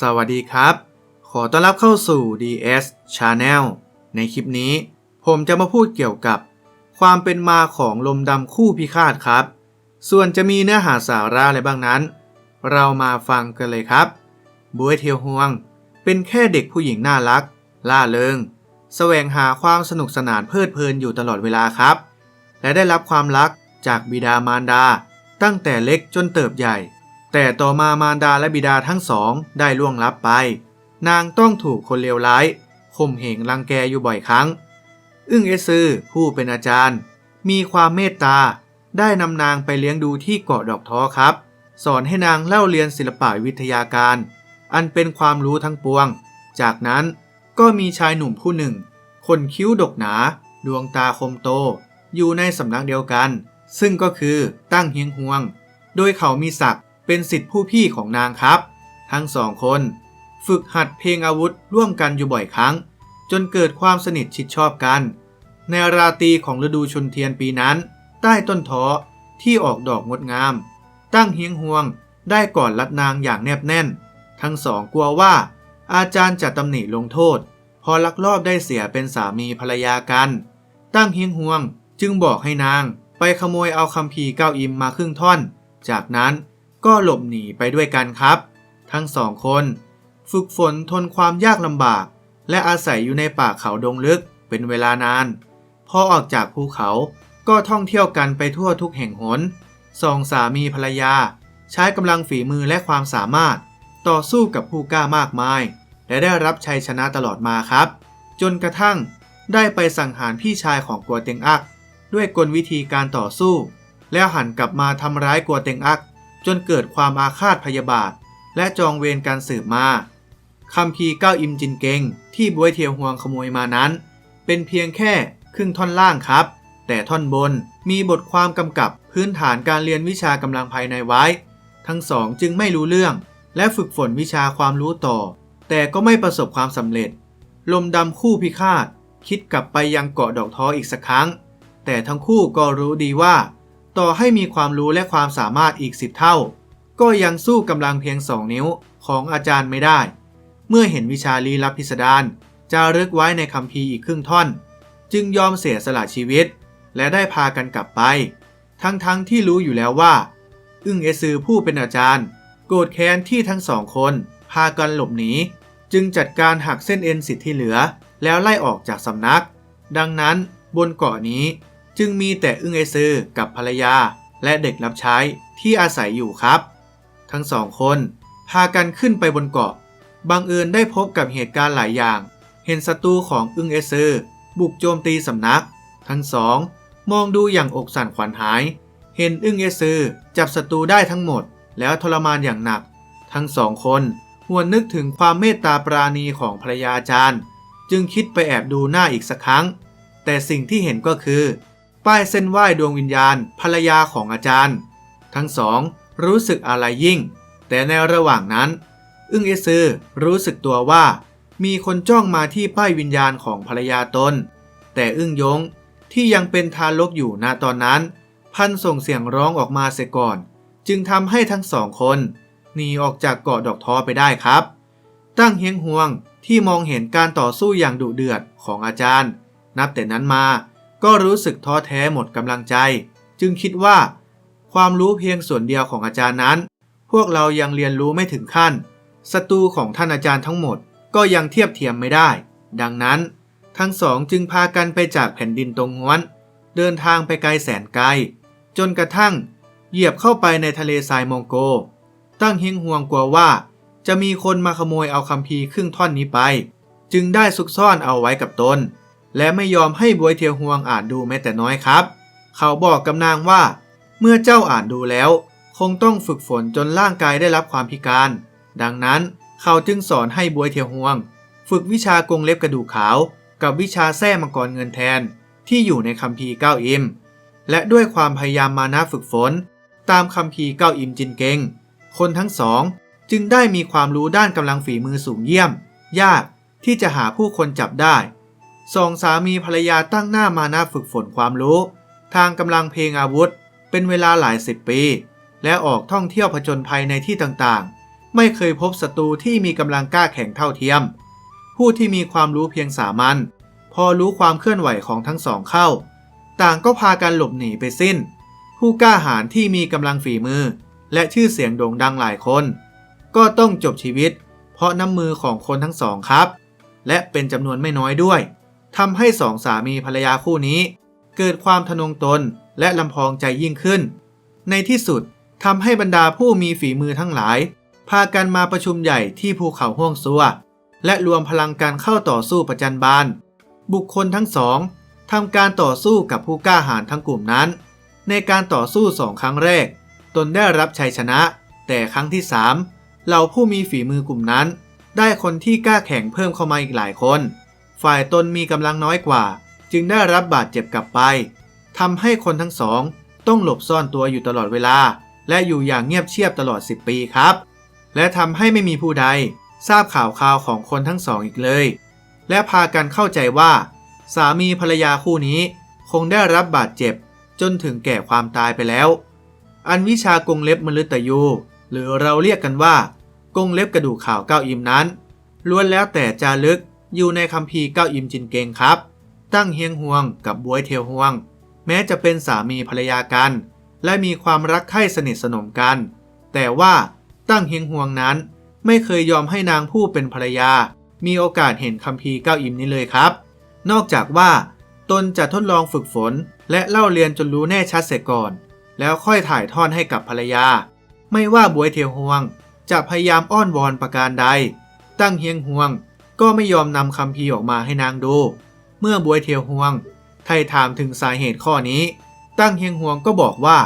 สวัสดีครับ ขอต้อนรับเข้าสู่ DS Channel ในคลิปนี้ ผมจะมาพูดเกี่ยวกับ ความเป็นมาของลมดำคู่พิฆาตครับ ส่วนจะมีเนื้อหาสาระอะไรบ้างนั้น เรามาฟังกันเลยครับบวยเทียวฮวง เป็นแค่เด็กผู้หญิงน่ารัก ล่าเริง แสวงหาความสนุกสนานเพลิดเพลินอยู่ตลอดเวลาครับ และได้รับความรักจากบิดามารดา ตั้งแต่เล็กจนเติบใหญ่ แต่ต่อมามารดาและบิดาทั้งสองได้ล่วงลับไป นางต้องถูกคนเลวร้ายข่มเหงรังแกอยู่บ่อยครั้ง อึ้งเอซือผู้เป็นอาจารย์ มีความเมตตาได้นำนางไปเลี้ยงดูที่เกาะดอกท้อครับ สอนให้นางเล่าเรียนศิลปะวิทยาการ อันเป็นความรู้ทั้งปวง จากนั้นก็มีชายหนุ่มผู้หนึ่ง คนคิ้วดกหนา ดวงตาคมโต อยู่ในสำนักเดียวกัน ซึ่งก็คือตั้งเฮียงฮวง โดยเขามีศักดิ์ เป็นสิทธิผู้พี่ของนางครับ ทั้งสองคน ฝึกหัดเพลงอาวุธร่วมกันอยู่บ่อยครั้ง จนเกิดความสนิทชิดชอบกัน ในราตรีของฤดูชนเทียนปีนั้น ใต้ต้นท้อที่ออกดอกงดงาม ตั้งเฮียงฮวงได้ก่อนรัดนางอย่างแนบแน่น ทั้งสองกลัวว่า อาจารย์จะตำหนิลงโทษ พอลักลอบได้เสียเป็นสามีภรรยากัน ตั้งเฮียงฮวงจึงบอกให้นาง ไปขโมยเอาคำพีเก้าอิมมาครึ่งท่อน จากนั้น ก็หลบหนีไปด้วยกันครับ ทั้งสองคน ฝึกฝนทนความยากลำบาก และอาศัยอยู่ในป่าเขาดงลึกเป็นเวลานาน พอออกจากภูเขาก็ท่องเที่ยวกันไปทั่วทุกแห่งหนสองสามีภรรยา ใช้กำลังฝีมือและความสามารถ ต่อสู้กับผู้กล้ามากมาย และได้รับชัยชนะตลอดมาครับ จนกระทั่งได้ไปสังหารพี่ชายของกัวเต็งอัก ด้วยกลวิธีการต่อสู้ แล้วหันกลับมาทำร้ายกัวเต็งอัก จนเกิดความอาฆาตพยาบาท และจองเวรการสืบมาคำพีเก้าอิมจินเกงที่บวยเทียวฮวงขโมยมานั้น เป็นเพียงแค่ครึ่งท่อนล่างครับ แต่ท่อนบนมีบทความกำกับพื้นฐานการเรียนวิชากำลังภายในไว้ ทั้งสองจึงไม่รู้เรื่อง และฝึกฝนวิชาความรู้ต่อ แต่ก็ไม่ประสบความสำเร็จ ลมดำคู่พิฆาต คิดกลับไปยังเกาะดอกท้ออีกสักครั้ง แต่ทั้งคู่ก็รู้ดีว่า ต่อให้มีความรู้และความสามารถอีกสิบเท่า ก็ยังสู้กำลังเพียงสองนิ้วของอาจารย์ไม่ได้ เมื่อเห็นวิชาลี้ลับพิสดารจารึกไว้ในคำพีร์อีกครึ่งท่อน จึงยอมเสียสละชีวิต และได้พากันกลับไป ทั้งๆทที่รู้อยู่แล้วว่า อึ้งเอซือผู้เป็นอาจารย์ โกรธแค้นที่ทั้งสองคนพากันหลบหนีจึงจัดการหักเส้นเอ็นสิทธิ์ที่เหลือ แล้วไล่ออกจากสำนัก ดังนั้นบนเกาะนี้ จึงมีแต่อึ้งเอซือกับภรรยา และเด็กรับใช้ที่อาศัยอยู่ครับ ทั้งสองคนพากันขึ้นไปบนเกาะ บังเอิญได้พบกับเหตุการณ์หลายอย่าง เห็นศัตรูของอึ้งเอซือบุกโจมตีสำนัก ทั้งสองมองดูอย่างอกสั่นขวัญหาย เห็นอึ้งเอซือจับศัตรูได้ทั้งหมด แล้วทรมานอย่างหนัก ทั้งสองคนหวนนึกถึงความเมตตาปราณีของภรรยาอาจารย์ จึงคิดไปแอบดูหน้าอีกสักครั้ง แต่สิ่งที่เห็นก็คือ ป้ายเส้นไหว้ดวงวิญญาณภรรยาของอาจารย์ ทั้งสองรู้สึกอะไรยิ่ง แต่ในระหว่างนั้น อึ้งเอซือรู้สึกตัวว่า มีคนจ้องมาที่ป้ายวิญญาณของภรรยาตน แต่อึ้งยงที่ยังเป็นทารกอยู่ณตอนนั้น พันส่งเสียงร้องออกมาเสียก่อน จึงทำให้ทั้งสองคนหนีออกจากเกาะดอกท้อไปได้ครับ ตั้งเฮียงฮวงที่มองเห็นการต่อสู้อย่างดุเดือดของอาจารย์ นับแต่นั้นมา ก็รู้สึกท้อแท้หมดกำลังใจ จึงคิดว่า ความรู้เพียงส่วนเดียวของอาจารย์นั้น พวกเรายังเรียนรู้ไม่ถึงขั้นศัตรูของท่านอาจารย์ทั้งหมดก็ยังเทียบเทียมไม่ได้ ดังนั้น ทั้งสองจึงพากันไปจากแผ่นดินตรงง้วนเดินทางไปไกลแสนไกล จนกระทั่ง เหยียบเข้าไปในทะเลทรายมองโก ตั้งเฮงห่วงกลัวว่า จะมีคนมาขโมยเอาคำพีครึ่งท่อนนี้ไป จึงได้ซุกซ่อนเอาไว้กับตน และไม่ยอมให้บวยเทียวหวงอ่านดูแม้แต่น้อยครับ เขาบอกกับนางว่า เมื่อเจ้าอ่านดูแล้ว คงต้องฝึกฝนจนร่างกายได้รับความพิการ ดังนั้นเขาจึงสอนให้บวยเทียวหวง ฝึกวิชากรงเล็บกระดูกขาว กับวิชาแท้มังกรเงินแทนที่อยู่ในคัมภีร์เก้าอิม และด้วยความพยายามมานะฝึกฝน ตามคัมภีร์เก้าอิมจินเกงคนทั้งสองจึงได้มีความรู้ด้านกำลังฝีมือสูงเยี่ยม ยากที่จะหาผู้คนจับได้ สองสามีภรรยาตั้งหน้ามานะฝึกฝนความรู้ ทางกำลังเพลงอาวุธ เป็นเวลาหลายสิบปี และออกท่องเที่ยวผจญภัยในที่ต่างๆ ไม่เคยพบศัตรูที่มีกำลังกล้าแข่งเท่าเทียม ผู้ที่มีความรู้เพียงสามัญพอรู้ความเคลื่อนไหวของทั้งสองเข้า ต่างก็พากันหลบหนีไปสิ้น ผู้กล้าหาญที่มีกำลังฝีมือ และชื่อเสียงโด่งดังหลายคน ก็ต้องจบชีวิต เพราะน้ำมือของคนทั้งสองครับ และเป็นจำนวนไม่น้อยด้วย ทำให้สองสามีภรรยาคู่นี้ เกิดความทะนงตนและลำพองใจยิ่งขึ้น ในที่สุดทำให้บรรดาผู้มีฝีมือทั้งหลาย พากันมาประชุมใหญ่ที่ภูเขาห้วงซัว และรวมพลังการเข้าต่อสู้ประจันบาน บุคคลทั้งสองทำการต่อสู้กับผู้กล้าหาญทั้งกลุ่มนั้น ในการต่อสู้สองครั้งแรก ตนได้รับชัยชนะ แต่ครั้งที่สามเหล่าผู้มีฝีมือกลุ่มนั้น ได้คนที่กล้าแข่งเพิ่มเข้ามาอีกหลายคน ฝ่ายตนมีกำลังน้อยกว่า จึงได้รับบาดเจ็บกลับไปทำให้คนทั้งสองต้องหลบซ่อนตัวอยู่ตลอดเวลา และอยู่อย่างเงียบเชียบตลอด 10 ปีครับ และทำให้ไม่มีผู้ใดทราบข่าวคราวของคนทั้งสองอีกเลย และพากันเข้าใจว่า สามีภรรยาคู่นี้คงได้รับบาดเจ็บจนถึงแก่ความตายไปแล้ว อันวิชากงเล็บมฤตยู หรือเราเรียกกันว่า กงเล็บกระดูกข่าวเก้าอิมนั้น ล้วนแล้วแต่จารึก อยู่ในคัมภีร์เก้าอิมจินเกงครับ ตั้งเฮียงห่วงกับบวยเทียวห่วง แม้จะเป็นสามีภรรยากัน และมีความรักใคร่สนิทสนมกัน แต่ว่าตั้งเฮียงห่วงนั้น ไม่เคยยอมให้นางผู้เป็นภรรยา มีโอกาสเห็นคัมภีร์เก้าอิมนี้เลยครับ นอกจากว่า ตนจะทดลองฝึกฝน และเล่าเรียนจนรู้แน่ชัดเสียก่อน แล้วค่อยถ่ายทอดให้กับภรรยา ไม่ว่าบวยเทียวห่วง จะพยายามอ้อนวอนประการใด ตั้งเฮียงห่วง ก็ไม่ยอมนำคำพีออกมาให้นางดู เมื่อบวยเทียวห่วง ไทยถามถึงสาเหตุข้อนี้ ตั้งเฮียงห่วงก็บอกว่า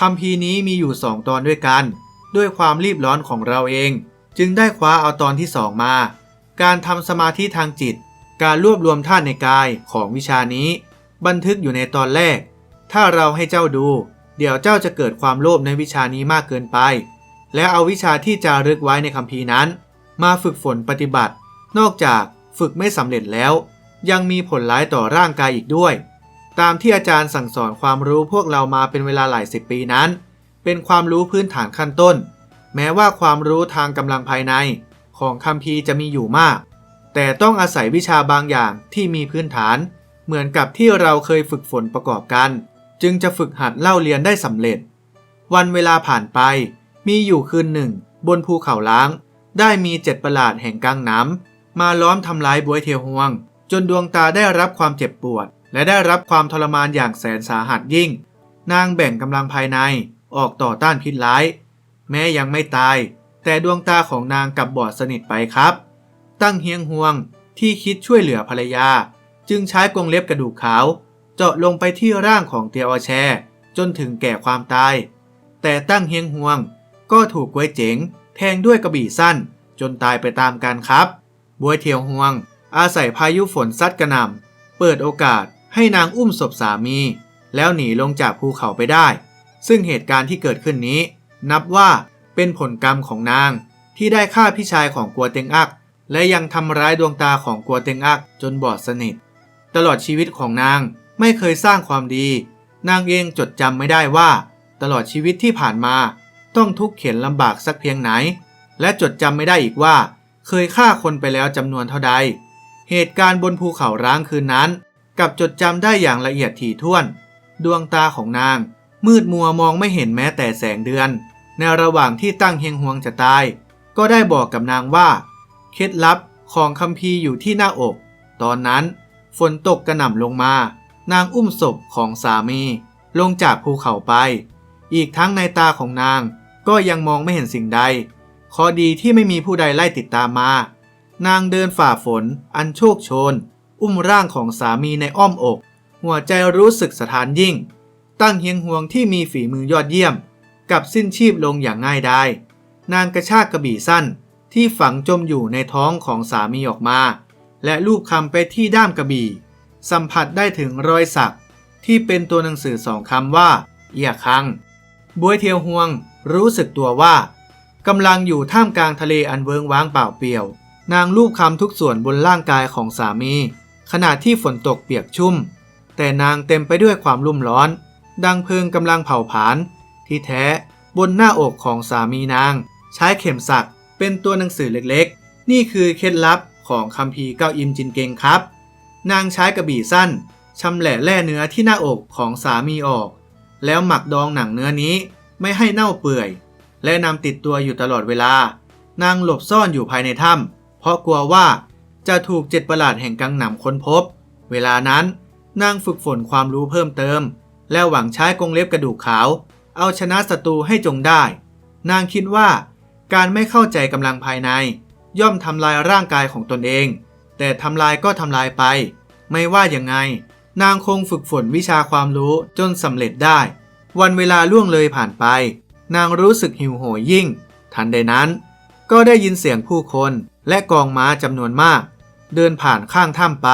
คำพีนี้มีอยู่สองตอนด้วยกัน ด้วยความรีบร้อนของเราเอง จึงได้คว้าเอาตอนที่สองมา การทำสมาธิทางจิต การรวบรวมธาตุในกายของวิชานี้ บันทึกอยู่ในตอนแรก ถ้าเราให้เจ้าดู เดี๋ยวเจ้าจะเกิดความโลภในวิชานี้มากเกินไป และเอาวิชาที่จารึกไว้ในคัมภีนั้น มาฝึกฝนปฏิบัติ นอกจากฝึกไม่สำเร็จแล้ว ยังมีผลร้ายต่อร่างกายอีกด้วย ตามที่อาจารย์สั่งสอนความรู้พวกเรามาเป็นเวลาหลายสิบปีนั้น เป็นความรู้พื้นฐานขั้นต้น แม้ว่าความรู้ทางกำลังภายใน ของคัมภีร์จะมีอยู่มาก แต่ต้องอาศัยวิชาบางอย่างที่มีพื้นฐาน เหมือนกับที่เราเคยฝึกฝนประกอบกัน จึงจะฝึกหัดเล่าเรียนได้สำเร็จ วันเวลาผ่านไป มีอยู่คืนหนึ่ง บนภูเขาล้าง ได้มีเจ็ดประหลาดแห่งกลางน้ำ มาล้อมทำร้ายบวยเทียวฮวง จนดวงตาได้รับความเจ็บปวด และได้รับความทรมานอย่างแสนสาหัสยิ่ง นางแบ่งกำลังภายในออกต่อต้านพิษร้าย แม้ยังไม่ตาย แต่ดวงตาของนางกลับบอดสนิทไปครับ ตั้งเฮียงห่วงที่คิดช่วยเหลือภรรยา จึงใช้กรงเล็บกระดูกขาว เจาะลงไปที่ร่างของเตียวอแช จนถึงแก่ความตาย แต่ตั้งเฮียงห่วงก็ถูกกวยเจ๋งแทงด้วยกระบี่สั้น จนตายไปตามกันครับ บวยเทียวห่วง อาศัยพายุฝนซัดกระหน่ำเปิดโอกาสให้นางอุ้มศพสามี แล้วหนีลงจากภูเขาไปได้ ซึ่งเหตุการณ์ที่เกิดขึ้นนี้ นับว่าเป็นผลกรรมของนางที่ได้ฆ่าพี่ชายของกัวเต็งอัก และยังทำร้ายดวงตาของกัวเต็งอักจนบอดสนิท ตลอดชีวิตของนางไม่เคยสร้างความดี นางเองจดจำไม่ได้ว่า ตลอดชีวิตที่ผ่านมา ต้องทุกข์เข็นลำบากสักเพียงไหน และจดจำไม่ได้อีกว่า เคยฆ่าคนไปแล้วจำนวนเท่าใด เหตุการณ์บนภูเขาร้างคืนนั้น กับจดจำได้อย่างละเอียดถี่ถ้วน ดวงตาของนาง มืดมัวมองไม่เห็นแม้แต่แสงเดือน ในระหว่างที่ตั้งเฮงฮวงจะตาย ก็ได้บอกกับนางว่า เคล็ดลับของคัมภีร์อยู่ที่หน้าอก ตอนนั้นฝนตกกระหน่ำลงมา นางอุ้มศพของสามีลงจากภูเขาไป อีกทั้งในตาของนางก็ยังมองไม่เห็นสิ่งใด ข้อดีที่ไม่มีผู้ใดไล่ติดตามมา นางเดินฝ่าฝน อันโชคโชน อุ้มร่างของสามีในอ้อมอก หัวใจรู้สึกสถานยิ่ง ตั้งเฮียงห่วงที่มีฝีมือยอดเยี่ยม กับสิ้นชีพลงอย่างง่ายดายนางกระชากกระบี่สั้นที่ฝังจมอยู่ในท้องของสามีออกมา และลูบคำไปที่ด้ามกระบี่ สัมผัสได้ถึงรอยสักที่เป็นตัวหนังสือสองคำว่า เอียคังบวยเทียวห่วง รู้สึกตัวว่า กำลังอยู่ท่ามกลางทะเลอันเวิงว้างเปล่าเปลี่ยว นางลูบคำทุกส่วนบนร่างกายของสามี ขณะที่ฝนตกเปียกชุ่ม แต่นางเต็มไปด้วยความรุ่มร้อน ดังเพลิงกำลังเผาผลาญที่แท้บนหน้าอกของสามีนาง ใช้เข็มสักเป็นตัวหนังสือเล็กๆ นี่คือเคล็ดลับของคัมภีร์เก้าอิมจินเกงครับ นางใช้กระบี่สั้นชำแหละแล่เนื้อที่หน้าอกของสามีออก แล้วหมักดองหนังเนื้อนี้ไม่ให้เน่าเปื่อย และนำติดตัวอยู่ตลอดเวลา นางหลบซ่อนอยู่ภายในถ้ำเพราะกลัวว่าจะถูกเจ็ดประหลาดแห่งกังหนำค้นพบ เวลานั้นนางฝึกฝนความรู้เพิ่มเติม และหวังใช้กรงเล็บกระดูกขาว เอาชนะศัตรูให้จงได้ นางคิดว่า การไม่เข้าใจกำลังภายใน ย่อมทำลายร่างกายของตนเอง แต่ทำลายก็ทำลายไป ไม่ว่าอย่างไง นางคงฝึกฝนวิชาความรู้จนสำเร็จได้ วันเวลาล่วงเลยผ่านไป นางรู้สึกหิวโหยยิ่ง ทันใดนั้น ก็ได้ยินเสียงผู้คนและกองม้าจำนวนมาก เดินผ่านข้างถ้ำไป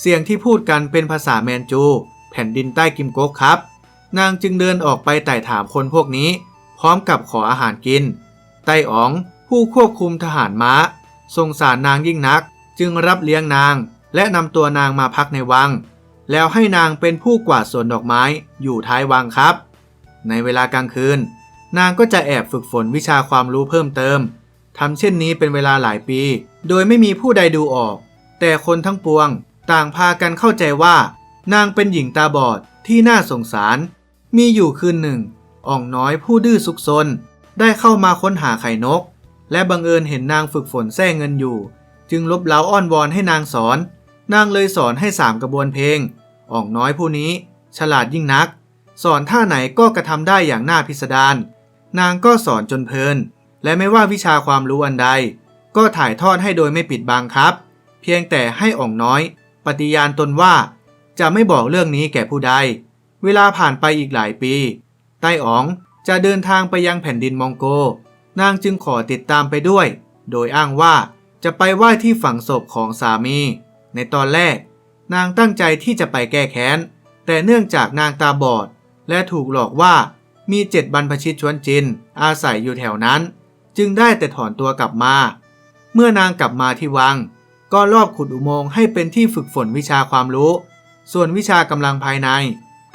เสียงที่พูดกันเป็นภาษาแมนจู แผ่นดินใต้กิมโกกครับ นางจึงเดินออกไปไต่ถามคนพวกนี้ พร้อมกับขออาหารกิน ไต้อ๋องผู้ควบคุมทหารม้า สงสารนางยิ่งนัก จึงรับเลี้ยงนางและนำตัวนางมาพักในวัง แล้วให้นางเป็นผู้กวาดสวนดอกไม้อยู่ท้ายวังครับ ในเวลากลางคืน นางก็จะแอบฝึกฝนวิชาความรู้เพิ่มเติมทำเช่นนี้เป็นเวลาหลายปี โดยไม่มีผู้ใดดูออก แต่คนทั้งปวง ต่างพากันเข้าใจว่า นางเป็นหญิงตาบอดที่น่าสงสาร มีอยู่คืนหนึ่ง อ่องน้อยผู้ดื้อซุกซน ได้เข้ามาค้นหาไข่นก และบังเอิญเห็นนางฝึกฝนแท้เงินอยู่ จึงลบเล้าอ้อนวอนให้นางสอน นางเลยสอนให้สามกระบวนเพลง อ่องน้อยผู้นี้ ฉลาดยิ่งนัก สอนท่าไหนก็กระทำได้อย่างน่าพิสดารนางก็สอนจนเพลิน และไม่ว่าวิชาความรู้อันใด ก็ถ่ายทอดให้โดยไม่ปิดบังครับ เพียงแต่ให้อ่องน้อย ปฏิญาณตนว่า จะไม่บอกเรื่องนี้แก่ผู้ใด เวลาผ่านไปอีกหลายปีไต้อ๋องจะเดินทางไปยังแผ่นดินมองโก นางจึงขอติดตามไปด้วย โดยอ้างว่าจะไปไหว้ที่ฝังศพของสามี ในตอนแรก นางตั้งใจที่จะไปแก้แค้น แต่เนื่องจากนางตาบอด และถูกหลอกว่ามีเจ็ดบรรพชิตชวนจิน อาศัยอยู่แถวนั้น จึงได้แต่ถอนตัวกลับมา เมื่อนางกลับมาที่วัง ก็รอบขุดอุโมงค์ให้เป็นที่ฝึกฝนวิชาความรู้ ส่วนวิชากำลังภายใน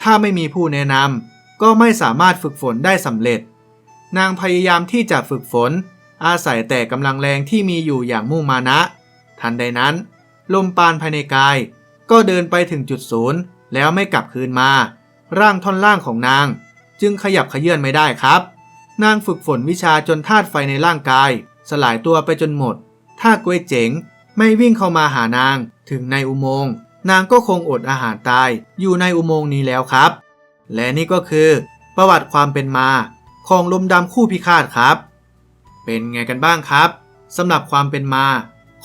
ถ้าไม่มีผู้แนะนำก็ไม่สามารถฝึกฝนได้สำเร็จ นางพยายามที่จะฝึกฝน อาศัยแต่กำลังแรงที่มีอยู่อย่างมุ่งมานะ ทันใดนั้น ลมปานภายในกาย ก็เดินไปถึงจุดศูนย์แล้วไม่กลับคืนมา ร่างท่อนล่างของนาง จึงขยับขยื่นไม่ได้ครับ นางฝึกฝนวิชาจนธาตุไฟในร่างกาย สลายตัวไปจนหมด ถ้ากวยเจ๋งไม่วิ่งเข้ามาหานางถึงในอุโมงค์ นางก็คงอดอาหารตายอยู่ในอุโมงค์นี้แล้วครับ และนี่ก็คือ ประวัติความเป็นมา ของลมดำคู่พิฆาตครับ เป็นไงกันบ้างครับสำหรับความเป็นมา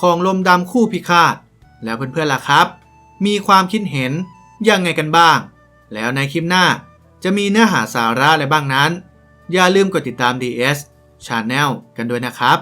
ของลมดำคู่พิฆาต แล้วเพื่อนๆล่ะครับ มีความคิดเห็นยังไงกันบ้าง แล้วในคลิปหน้าจะมีเนื้อหาสาระอะไรบ้างนั้น อย่าลืมกดติดตาม DS Channel กันด้วยนะครับ